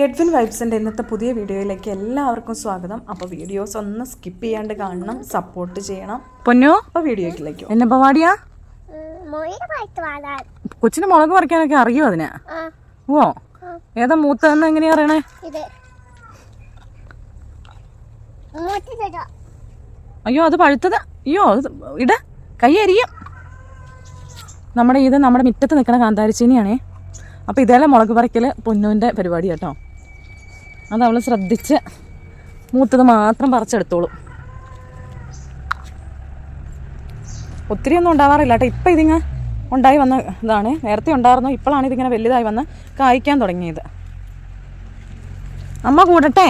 Edwin വൈബ്സിന്റെ ഇന്നത്തെ പുതിയ വീഡിയോയിലേക്ക് എല്ലാവർക്കും സ്വാഗതം. അപ്പോൾ വീഡിയോസ് ഒന്ന് സ്കിപ്പ് ചെയ്യാണ്ട് കാണണം സപ്പോർട്ട് ചെയ്യണം. പൊന്നു? അപ്പോൾ വീഡിയോയിലേക്ക് എന്നെ പാടിയാ? മൊയിലുമായിട്ട് വളരാൻ കൊച്ചിന് മുളക് പറിക്കാനൊക്കെ അറിയോ അതിന്? ആ. ഓ ഏതാ മൂത്തതെന്ന് എങ്ങനെയാ അറിയണേ അയ്യോ അത് പഴുത്തത്. അയ്യോ അത് ഇട കൈ അരിയും. നമ്മുടെ ഇത് നമ്മുടെ മുറ്റത്ത് നിൽക്കുന്ന കാന്താരിച്ചീനിയാണേ. അപ്പോൾ ഇതേലെ മുളക് പറിക്കൽ പൊന്നുവിന്റെ പരിപാടി കേട്ടോ അത് അവൾ ശ്രദ്ധിച്ച് മൂത്തത് മാത്രം പറിച്ചെടുത്തോളൂ. ഒത്തിരി ഒന്നും ഉണ്ടാവാറില്ല കേട്ടോ ഇപ്പം ഇതിങ്ങ് ഉണ്ടായി വന്ന ഇതാണ്. നേരത്തെ ഉണ്ടായിരുന്നു ഇപ്പോഴാണ് ഇതിങ്ങനെ വലുതായി വന്ന് കായ്ക്കാൻ തുടങ്ങിയത്. അമ്മ കൂടട്ടെ?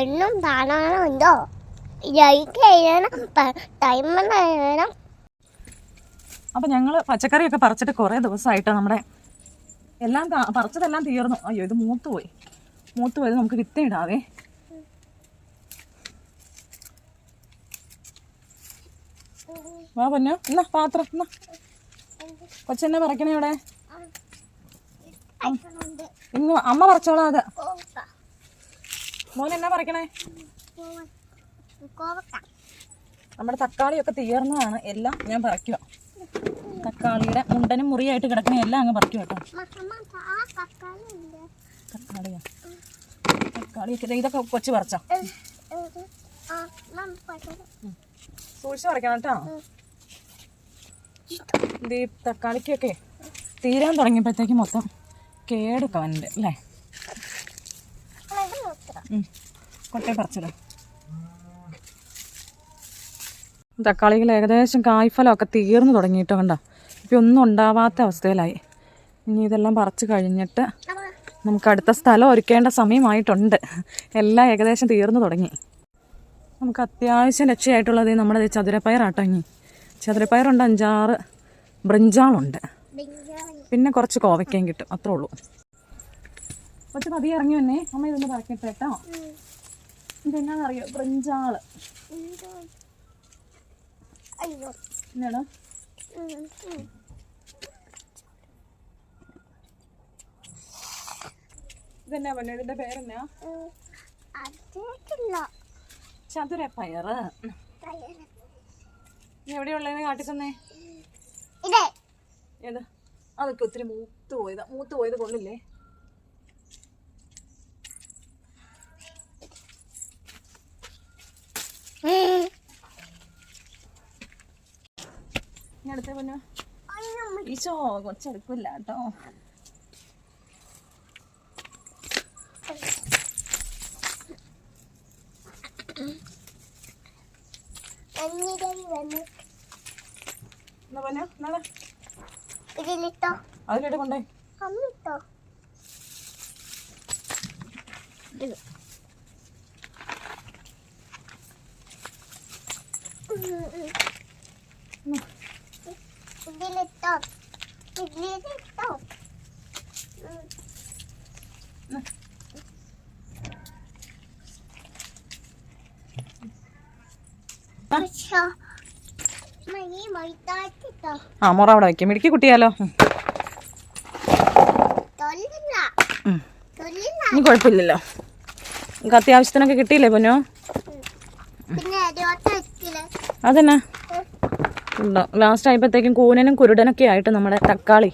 എണ്ണം ഉണ്ടോ നമ്മുടെ ഞങ്ങൾ ലൈക്ക് ചെയ്യണം ടൈം ചെയ്യണം അപ്പം ഞങ്ങൾ പച്ചക്കറിയൊക്കെ പറിച്ചിട്ട് കുറേ ദിവസമായിട്ട് നമ്മുടെ എല്ലാം പറിച്ചതെല്ലാം തീർന്നു. അയ്യോ ഇത് മൂത്ത് പോയി. മൂത്ത് പോയത് നമുക്ക് വിത്തിടാവേ. വാ പൊന്നോ എന്നാ പാത്രം എന്നാ കൊച്ചെന്നെ പറിക്കണേ ഇവിടെ. ഇന്ന് അമ്മ പറിച്ചോളാം അത്. മോനെന്നാ മോൻ എന്നാ പറിക്കണേ. നമ്മുടെ തക്കാളിയൊക്കെ തീർന്നതാണ്. എല്ലാം ഞാൻ പറിക്കുക തക്കാളിയുടെ മുണ്ടനും മുറിയായിട്ട് കിടക്കുന്ന എല്ലാം അങ്ങ് പറിക്കും കേട്ടോ. തക്കാളിയാ. തക്കാളിയൊക്കെ ഇതൊക്കെ കൊച്ചു പറിച്ചോ. സൂക്ഷിച്ച് പറിക്കണം കേട്ടോ. ഇത് ഈ തക്കാളിക്കൊക്കെ തീരാൻ തുടങ്ങിയപ്പോഴത്തേക്ക് മൊത്തം കേടൊക്കെ വന്നിട്ട് അല്ലേ? കൊട്ടേ. കൊട്ടയെ പറിച്ചത്. തക്കാളികൾ ഏകദേശം കായ്ഫലമൊക്കെ തീർന്നു തുടങ്ങിയിട്ടോ കണ്ടോ? ഇപ്പം ഒന്നും ഉണ്ടാവാത്ത അവസ്ഥയിലായി. ഇനി ഇതെല്ലാം പറിച്ചു കഴിഞ്ഞിട്ട് നമുക്ക് അടുത്ത സ്ഥലം ഒരുക്കേണ്ട സമയമായിട്ടുണ്ട്. എല്ലാം ഏകദേശം തീർന്നു തുടങ്ങി. നമുക്ക് അത്യാവശ്യം ലക്ഷ്യമായിട്ടുള്ളത് നമ്മുടെ ചതുരപ്പയറാട്ടോ ഇനി. ചതുരപ്പയറുണ്ട് അഞ്ചാറ് ബ്രിഞ്ചാളുണ്ട്. പിന്നെ കുറച്ച് കോവയ്ക്കയും കിട്ടും അത്രേ ഉള്ളൂ. കുറച്ച് മതി ഇറങ്ങി വന്നേ. അമ്മ ഇതൊന്ന് പറക്കട്ടെ കേട്ടോ. ഇതെന്നാണെന്നറിയോ ബ്രിഞ്ചാൾ. അയ്യോ. ഉം. ഇതെന്നാ പറഞ്ഞു? ഇതിന്റെ പേരെന്നാ? ചതുര തയ്യൽ. നീ എവിടെയുള്ളതെന്ന് കാട്ടി തന്നെ ഇതേ. ഏത്? അതൊക്കെ ഒത്തിരി മൂത്ത് പോയതാ. മൂത്ത് പോയത് കൊള്ളില്ലേ? പൊന്നു കേട്ടോ. വന്ന്. എന്നാ പൊന്നു ഇതിലിട്ടോ. അതിലിട്ട് കൊണ്ടേ അമ്മിട്ടോ ഇതിലിട്ടോ പക്ഷോ മണി മൈതാറ്റിട്ടോ ആ മുറ അവിടെ വയ്ക്കും മിടുക്കി കുട്ടിയാലോ. ഇനി കുഴപ്പമില്ലല്ലോ. നമുക്ക് അത്യാവശ്യത്തിനൊക്കെ കിട്ടിയില്ലേ പൊന്നോ? അതെന്നാ. ഉണ്ടോ? ലാസ്റ്റ് ആയപ്പോഴത്തേക്കും കൂനനും കുരുടനൊക്കെ ആയിട്ട് നമ്മുടെ തക്കാളി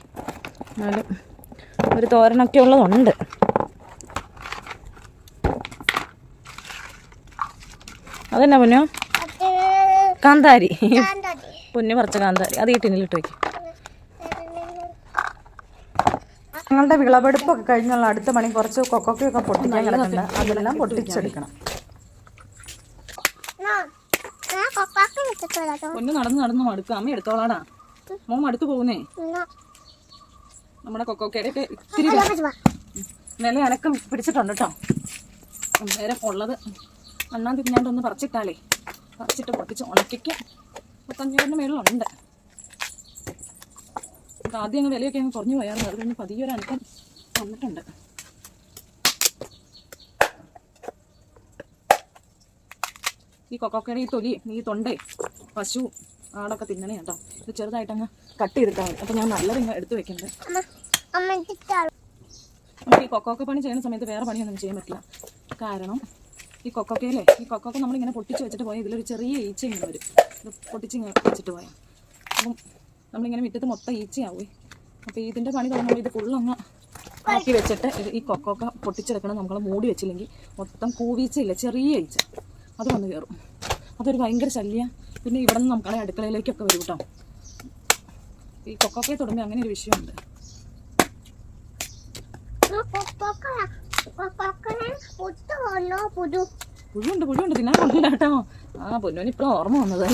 ഒരു തോരനൊക്കെ ഉള്ളതുണ്ട്. അതെന്നാ പൊന്നു? കാന്താരി. പൊന്നു പറിച്ച കാന്താരി. അത് ഈ ടിന്നിലിട്ട് വയ്ക്കും ഞങ്ങളുടെ വിളവെടുപ്പൊക്കെ കഴിഞ്ഞുള്ള അടുത്ത മണി കുറച്ച് കൊക്കൊക്കെയൊക്കെ പൊട്ടിക്കാൻ കിടക്കുന്നുണ്ട് അതെല്ലാം പൊട്ടിച്ചെടുക്കണം. പൊന്നു നടന്ന് നടന്ന് മടുക്കും. അമ്മ എടുത്തോളാടാ. മോൻ മടുത്തു പോകുന്നേ. നമ്മുടെ കൊക്കോക്കയുടെ ഇത്തിരി നില അനക്കം പിടിച്ചിട്ടുണ്ട് കേട്ടോ നേരെ ഉള്ളത് അണ്ണാൻ തിരിഞ്ഞാണ്ടൊന്ന് പറിച്ചിട്ടാലേ പറിച്ചിട്ട് പൊട്ടിച്ച് ഉണക്കിക്ക്. പത്തഞ്ഞൂറിന് മേളിലുണ്ട്. ആദ്യം അങ്ങ് വിലയൊക്കെ അങ്ങ് കുറഞ്ഞു പോയായിരുന്നു അതിൽ നിന്ന് പതിയൊരനക്കം വന്നിട്ടുണ്ട്. ഈ കൊക്കോക്കയുടെ ഈ തൊലി ഈ തൊണ്ടേ പശു ആടൊക്കെ തിന്നണേ കേട്ടോ. ഇത് ചെറുതായിട്ടങ്ങ് കട്ട് ചെയ്തിട്ടാൽ മതി അപ്പോൾ ഞാൻ നല്ലത് ഇങ്ങനെ എടുത്ത് വെക്കുന്നുണ്ട് നമുക്ക് ഈ കൊക്കോക്ക പണി ചെയ്യുന്ന സമയത്ത് വേറെ പണിയൊന്നും ചെയ്യാൻ പറ്റില്ല. കാരണം ഈ കൊക്കോക്കയിലെ ഈ കൊക്കോക്ക നമ്മളിങ്ങനെ പൊട്ടിച്ച് വെച്ചിട്ട് പോയാൽ ഇതിലൊരു ചെറിയ ഈച്ച ഇങ്ങനെ വരും. ഇത് പൊട്ടിച്ച് ഇങ്ങനെ വെച്ചിട്ട് പോയാൽ അപ്പം നമ്മളിങ്ങനെ മുറ്റത്ത് മൊത്തം ഈച്ചയാവേ അപ്പോൾ ഇതിന്റെ പണി തുടങ്ങുമ്പോൾ ഇത് ഫുള്ളങ്ങ് ആക്കി വെച്ചിട്ട് ഈ കൊക്കോക്ക പൊട്ടിച്ചെടുക്കണം നമ്മൾ മൂടി വെച്ചില്ലെങ്കിൽ മൊത്തം കൂവീച്ചയില്ല ചെറിയ ഈച്ച. അത് വന്ന് കയറും അതൊരു ഭയങ്കര ശല്യ. പിന്നെ ഇവിടെ നിന്ന് നമുക്കാണെങ്കിൽ അടുക്കളയിലേക്കൊക്കെ വരും കേട്ടോ ഈ കൊക്കൊക്കെ തുടങ്ങി അങ്ങനെ ഒരു വിഷയമുണ്ട്. പുഴുണ്ട് പുഴുണ്ട് തിന്നാൻ കൊണ്ടില്ല കേട്ടോ ആ പൊന്നോന് ഇപ്പഴും ഓർമ്മ വന്നത്.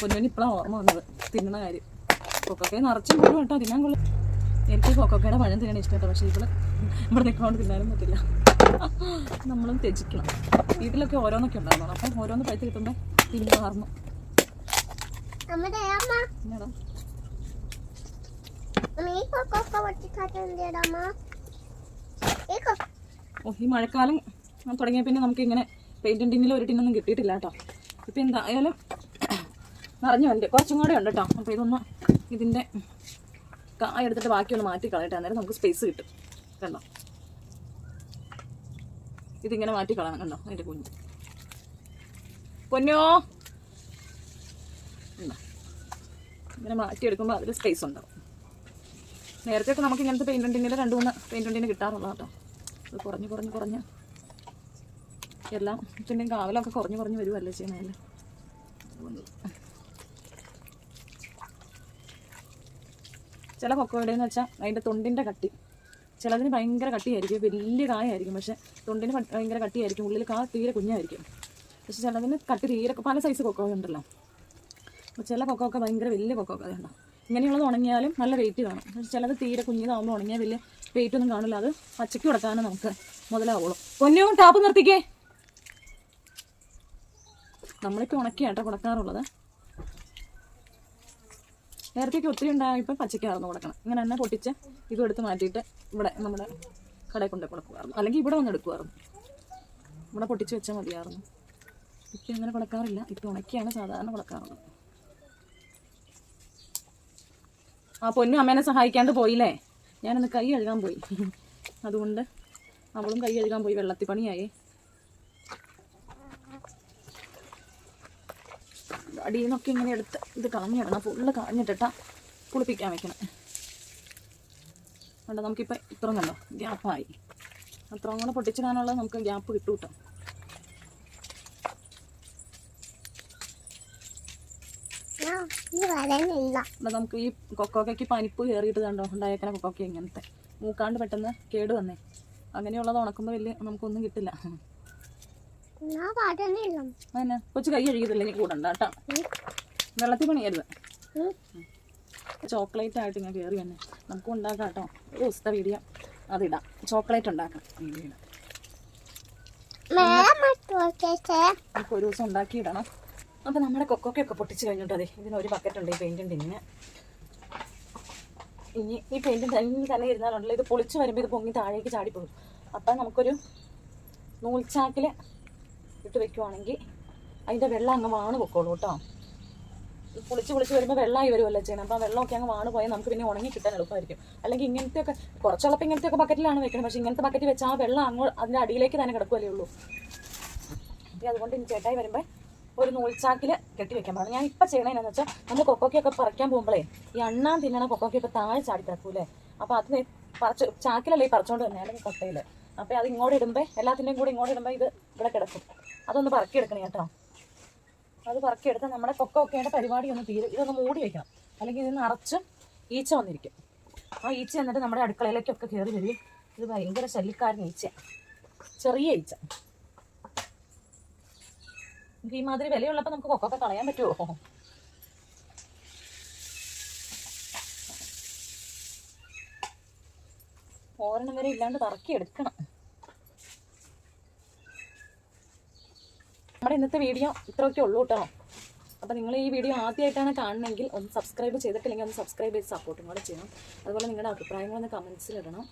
പൊന്നോന് ഇപ്പഴാണ് ഓർമ്മ വന്നത്. തിന്നണ കാര്യം. കൊക്കൊക്കെ നിറച്ചും പുഴു കേട്ടോ തിന്നാൻ കൊള്ളു. എനിക്ക് കൊക്കോക്കയുടെ പഴം തിന്നാൻ ഇഷ്ടട്ടോ പക്ഷേ ഇവിടെ ഇവിടെ നിൽക്കാണ്ട് തിന്നാനും പറ്റില്ല. നമ്മളും ത്യജിക്കണം. വീട്ടിലൊക്കെ ഓരോന്നൊക്കെ ഉണ്ടായിരുന്നു. അപ്പം ഓരോന്ന് പഴുത്ത് കിട്ടുമ്പോൾ തിന്നു മാറുന്നു. നമ്മുടെ അമ്മ. പിന്നെടാ അമ്മ ഈ കൊക്കോക്ക പൊട്ടിക്കാട്ടുണ്ട് അമ്മ? ഈ ഓ ഈ മഴക്കാലം തുടങ്ങിയ പിന്നെ നമുക്ക് ഇങ്ങനെ പെയിന്റ് ടിന്നിൽ ഒരു ടിന്നൊന്നും കിട്ടിയിട്ടില്ല കേട്ടോ. ഇപ്പം എന്തായാലും നിറഞ്ഞു വന്നിട്ട് കുറച്ചും കൂടെ ഉണ്ട് കേട്ടോ. അപ്പോൾ ഇതൊന്ന് ഇതിന്റെ കായ എടുത്തിട്ട് ബാക്കിയൊന്ന് മാറ്റി കളയട്ടെ അന്നേരം നമുക്ക് സ്പേസ് കിട്ടും. കണ്ടോ? ഇതിങ്ങനെ മാറ്റി കളയണം കണ്ടോ? അതിന്റെ കുഞ്ഞ്. പൊന്നോ? ഇങ്ങനെ മാറ്റിയെടുക്കുമ്പോൾ അതിൽ സ്പേസ് ഉണ്ടാവും. നേരത്തെ ഒക്കെ നമുക്ക് ഇങ്ങനത്തെ പെയിന്റ് ടിന്നിൽ രണ്ട് മൂന്ന് പെയിന്റ് ടിന്ന് കിട്ടാറുള്ളത് കേട്ടോ. അത് കുറഞ്ഞ് കുറഞ്ഞ് കുറഞ്ഞ്. എല്ലാം പിന്നെ കാവലൊക്കെ കുറഞ്ഞ് കുറഞ്ഞ് വരുമല്ലേ ചെയ്യണമല്ലേ ചില കൊക്കോയുടെയെന്ന് വെച്ചാൽ അതിന്റെ തൊണ്ടിന്റെ കട്ടി. ചിലതിന് ഭയങ്കര കട്ടിയായിരിക്കും. വലിയ കായായിരിക്കും. പക്ഷെ തൊണ്ടിന് ഭയങ്കര കട്ടിയായിരിക്കും. ഉള്ളിൽ കാ തീരെ കുഞ്ഞായിരിക്കും. പക്ഷെ ചിലതിന് കട്ടി തീരെ പല സൈസ് കൊക്കോ ഉണ്ടല്ലോ. അപ്പോൾ ചില കൊക്കോ ഭയങ്കര വലിയ കൊക്കോ അതുണ്ടോ ഇങ്ങനെയുള്ളത് ഉണങ്ങിയാലും നല്ല വെയിറ്റ് കാണും. പക്ഷെ ചിലത് തീരെ കുഞ്ഞിതാകുമ്പോൾ ഉണങ്ങിയാൽ വലിയ വെയിറ്റ് ഒന്നും കാണില്ല. അത് പച്ചയ്ക്ക് കൊടുക്കാനും നമുക്ക് മുതലാവുള്ളൂ. പൊന്നും ടാപ്പ് നിർത്തിക്കേ. നമ്മളിപ്പോൾ ഉണക്കിയാട്ടോ കൊടുക്കാറുള്ളത്. നേരത്തേക്ക് ഒത്തിരി ഉണ്ടായപ്പോൾ പച്ചയ്ക്കായിരുന്നു കൊടുക്കണം. ഇങ്ങനെ തന്നെ പൊട്ടിച്ച് ഇതും എടുത്ത് മാറ്റിയിട്ട് ഇവിടെ നമ്മുടെ കടയിൽ കൊണ്ട് കൊടുക്കുമായിരുന്നു അല്ലെങ്കിൽ ഇവിടെ വന്ന് എടുക്കുമായിരുന്നു ഇവിടെ പൊട്ടിച്ച് വെച്ചാൽ മതിയായിരുന്നു. ഇപ്പം അങ്ങനെ കൊടുക്കാറില്ല. ഇപ്പം ഉണക്കിയാണ് സാധാരണ കൊടുക്കാറുള്ളത്. ആ പൊന്നും അമ്മേനെ സഹായിക്കാണ്ട് പോയില്ലേ? ഞാനൊന്ന് കൈ കഴുകാൻ പോയി. അതുകൊണ്ട് അവളും കൈ കഴുകാൻ പോയി. വെള്ളത്തിൽ പണിയായി അടിയിൽ നിന്നൊക്കെ ഇങ്ങനെ എടുത്ത് ഇത് കളഞ്ഞിടണം. ഫുള്ള് കളഞ്ഞിട്ടിട്ടാ കുളിപ്പിക്കാൻ വെക്കണം. അതുകൊണ്ട് നമുക്കിപ്പോൾ ഇത്ര കണ്ടോ? ഗ്യാപ്പായി. അത്രയും കൂടെ പൊട്ടിച്ചിടാനുള്ളത് നമുക്ക് ഗ്യാപ്പ് കിട്ടും കേട്ടോ. നമുക്ക് ഈ കൊക്കോക്കയ്ക്ക് പനിപ്പ് കയറിയിട്ട് കണ്ടോ? ഉണ്ടായേക്കണ കൊക്കോക്ക ഇങ്ങനത്തെ. മൂക്കാണ്ട് പെട്ടെന്ന് കേട് വന്നേ. അങ്ങനെയുള്ളത് ഉണക്കുമ്പോൾ വലിയ നമുക്കൊന്നും കിട്ടില്ല. അതന്നെ? കൊച്ചു കൈ കഴിക്കത്തില്ല എനിക്ക് കൂടണ്ട കേട്ടോ. വെള്ളത്തിൽ പണിയരുത്. ചോക്ലേറ്റ് ആയിട്ട് ഇങ്ങനെ കയറി തന്നെ നമുക്ക് ഉണ്ടാക്കാം കേട്ടോ. ഒരു ദിവസത്തെ വീഡിയോ. അതിടാം. ചോക്ലേറ്റ് ഉണ്ടാക്കാം. വീഡിയോ നമുക്ക് ഒരു ദിവസം ഉണ്ടാക്കിയിടണം അപ്പോൾ നമ്മുടെ കൊക്കൊക്കെ പൊട്ടിച്ച് കഴിഞ്ഞിട്ട് അതെ ഇതിന് ഒരു ബക്കറ്റ് ഉണ്ട്. ഈ പെയിന്റും ടിന്നിന് ഇനി ഈ പെയിന്റും തന്നെ തന്നെ ഇരുന്നാലുണ്ടല്ലോ. ഇത് പൊളിച്ച് വരുമ്പോൾ ഇത് പൊങ്ങി താഴേക്ക് ചാടിപ്പോകും. അപ്പൊ നമുക്കൊരു നൂൽച്ചാക്കിൽ ഇട്ട് വെക്കുവാണെങ്കിൽ അതിന്റെ വെള്ളം അങ്ങ് വാണ് പൊക്കോളൂ കേട്ടോ. ഇത് പൊളിച്ച് പൊളിച്ച് വരുമ്പോൾ വെള്ളമായി വരുമല്ലോ ചെയ്യണം. അപ്പം വെള്ളമൊക്കെ അങ്ങ് വാണ് പോയാൽ നമുക്ക് പിന്നെ ഉണങ്ങി കിട്ടാൻ എളുപ്പമായിരിക്കും. അല്ലെങ്കിൽ ഇങ്ങനത്തെ ഒക്കെ കുറച്ചുള്ളപ്പോൾ ഇങ്ങനത്തെ ഒക്കെ ബക്കറ്റിലാണ് വെക്കുന്നത് പക്ഷേ ഇങ്ങനത്തെ ബക്കറ്റ് വെച്ചാൽ ആ വെള്ളം അങ്ങോട്ട് അതിന്റെ അടിയിലേക്ക് തന്നെ കിടക്കുമല്ലേ ഉള്ളൂ. അപ്പോൾ അതുകൊണ്ട് ഇനി ചേട്ടായി വരുമ്പോൾ ഒരു നൂൽച്ചാക്കിൽ കെട്ടി വെക്കാൻ പാടില്ല ഞാൻ ഇപ്പം ചെയ്യണതെന്നു വെച്ചാൽ നമ്മൾ കൊക്കോക്കൊക്കെ പറിക്കാൻ പോകുമ്പോഴേ ഈ അണ്ണാൻ തിന്നണ കൊക്കോക്കൊക്കെ താഴെ ചാടി കിടക്കൂലേ അപ്പോൾ അത് പറിച്ച് ചാക്കിലല്ലേ ഈ പറിച്ചോണ്ട് തന്നെ അല്ലെങ്കിൽ കൊട്ടയിൽ അപ്പോൾ അത് ഇങ്ങോട്ട് ഇടുമ്പോൾ എല്ലാത്തിന്റെയും കൂടെ ഇങ്ങോട്ട് ഇടുമ്പോൾ ഇത് ഇവിടെ കിടക്കും. അതൊന്ന് പറക്കിയെടുക്കണേ കേട്ടോ. അത് പറക്കിയെടുത്ത് നമ്മുടെ കൊക്ക ഒക്കെയുടെ പരിപാടി ഒന്ന് തീരും. ഇതൊന്ന് മൂടി വെക്കണം. അല്ലെങ്കിൽ ഇത് അറച്ച് ഈച്ച വന്നിരിക്കും. ആ ഈച്ച എന്നിട്ട് നമ്മുടെ അടുക്കളയിലേക്കൊക്കെ കയറി വരും. ഇത് ഭയങ്കര ശല്യക്കാരൻ ഈച്ച. ചെറിയ ഈച്ച. നമുക്ക് ഈ മാതിരി വിലയുള്ളപ്പോൾ നമുക്ക് കൊക്കൊക്കെ കളയാൻ പറ്റുമോ ഓരണം വരെ ഇല്ലാണ്ട് തറക്കി എടുക്കണം നമ്മുടെ ഇന്നത്തെ വീഡിയോ ഇത്രയൊക്കെ ഉള്ളൂ കേട്ടോ. അപ്പോൾ നിങ്ങൾ ഈ വീഡിയോ ആദ്യമായിട്ടാണ് കാണണമെങ്കിൽ ഒന്ന് സബ്സ്ക്രൈബ് ചെയ്തിട്ടില്ലെങ്കിൽ ഒന്ന് സബ്സ്ക്രൈബ് ചെയ്ത് സപ്പോർട്ടും കൂടെ ചെയ്യണം. അതുപോലെ നിങ്ങളുടെ അഭിപ്രായങ്ങളൊന്ന് കമൻസിലിടണം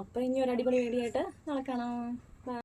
അപ്പോൾ അപ്പം ഇനി ഒരു അടിപൊളി വീഡിയോ ആയിട്ട് നാളെ കാണാം.